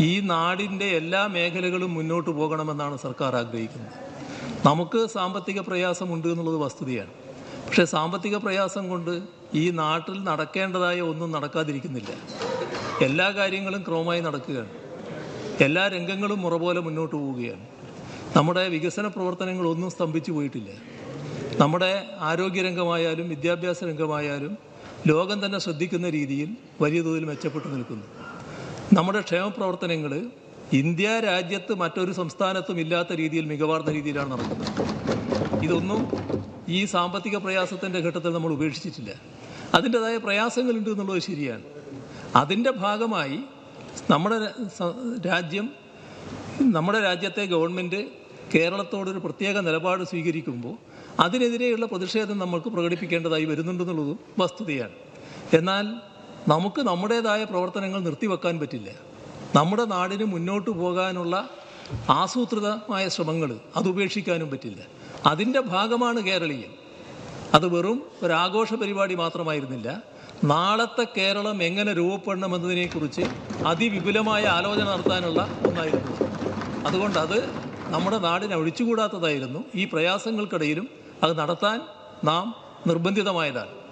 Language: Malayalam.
ഈ നാടിന്റെ എല്ലാ മേഖലകളും മുന്നോട്ട് പോകണമെന്നാണ് സർക്കാർ ആഗ്രഹിക്കുന്നത്. നമുക്ക് സാമ്പത്തിക പ്രയാസമുണ്ട് എന്നുള്ളത് വസ്തുതയാണ്. പക്ഷേ സാമ്പത്തിക പ്രയാസം കൊണ്ട് ഈ നാട്ടിൽ നടക്കേണ്ടതായ ഒന്നും നടക്കാതിരിക്കുന്നില്ല. എല്ലാ കാര്യങ്ങളും ക്രമമായി നടക്കുകയാണ്. എല്ലാ രംഗങ്ങളും മുറ പോലെ മുന്നോട്ട് പോവുകയാണ്. നമ്മുടെ വികസന പ്രവർത്തനങ്ങളൊന്നും സ്തംഭിച്ചു പോയിട്ടില്ല. നമ്മുടെ ആരോഗ്യരംഗമായാലും വിദ്യാഭ്യാസ രംഗമായാലും ലോകം തന്നെ ശ്രദ്ധിക്കുന്ന രീതിയിൽ വലിയ തോതിൽ മെച്ചപ്പെട്ടു നിൽക്കുന്നു. നമ്മുടെ ക്ഷേമ പ്രവർത്തനങ്ങൾ ഇന്ത്യ രാജ്യത്ത് മറ്റൊരു സംസ്ഥാനത്തും ഇല്ലാത്ത രീതിയിൽ മികവാർന്ന രീതിയിലാണ് നടക്കുന്നത്. ഇതൊന്നും ഈ സാമ്പത്തിക പ്രയാസത്തിന്റെ ഘട്ടത്തിൽ നമ്മൾ ഉപേക്ഷിച്ചിട്ടില്ല. അതിന്റെതായ പ്രയാസങ്ങളുണ്ട് എന്നുള്ളത് ശരിയാണ്. അതിന്റെ ഭാഗമായി നമ്മുടെ രാജ്യം നമ്മുടെ രാജ്യത്തെ ഗവൺമെന്റ് കേരളത്തോടൊരു പ്രത്യേക നിലപാട് സ്വീകരിക്കുമ്പോൾ അതിനെതിരെയുള്ള പ്രതിഷേധം നമ്മൾക്ക് പ്രകടിപ്പിക്കേണ്ടതായി വരുന്നുണ്ടെന്നുള്ളതും വസ്തുതയാണ്. എന്നാൽ നമുക്ക് നമ്മുടേതായ പ്രവർത്തനങ്ങൾ നിർത്തിവെക്കാൻ പറ്റില്ല. നമ്മുടെ നാടിന് മുന്നോട്ട് പോകാനുള്ള ആസൂത്രിതമായ ശ്രമങ്ങൾ അത് ഉപേക്ഷിക്കാനും പറ്റില്ല. അതിന്റെ ഭാഗമാണ് കേരളീയം. അത് വെറും ഒരാഘോഷ പരിപാടി മാത്രമായിരുന്നില്ല. നാളത്തെ കേരളം എങ്ങനെ രൂപപ്പെടണമെന്നതിനെക്കുറിച്ച് അതിവിപുലമായ ആലോചന നടത്താനുള്ള ഒന്നായിരുന്നു. അതുകൊണ്ട് അത് നമ്മുടെ നാടിനെ ഒഴിച്ചുകൂടാത്തതായിരുന്നു. ഈ പ്രയാസങ്ങൾക്കിടയിലും അത് നടത്താൻ നാം നിർബന്ധിതമായതാണ്.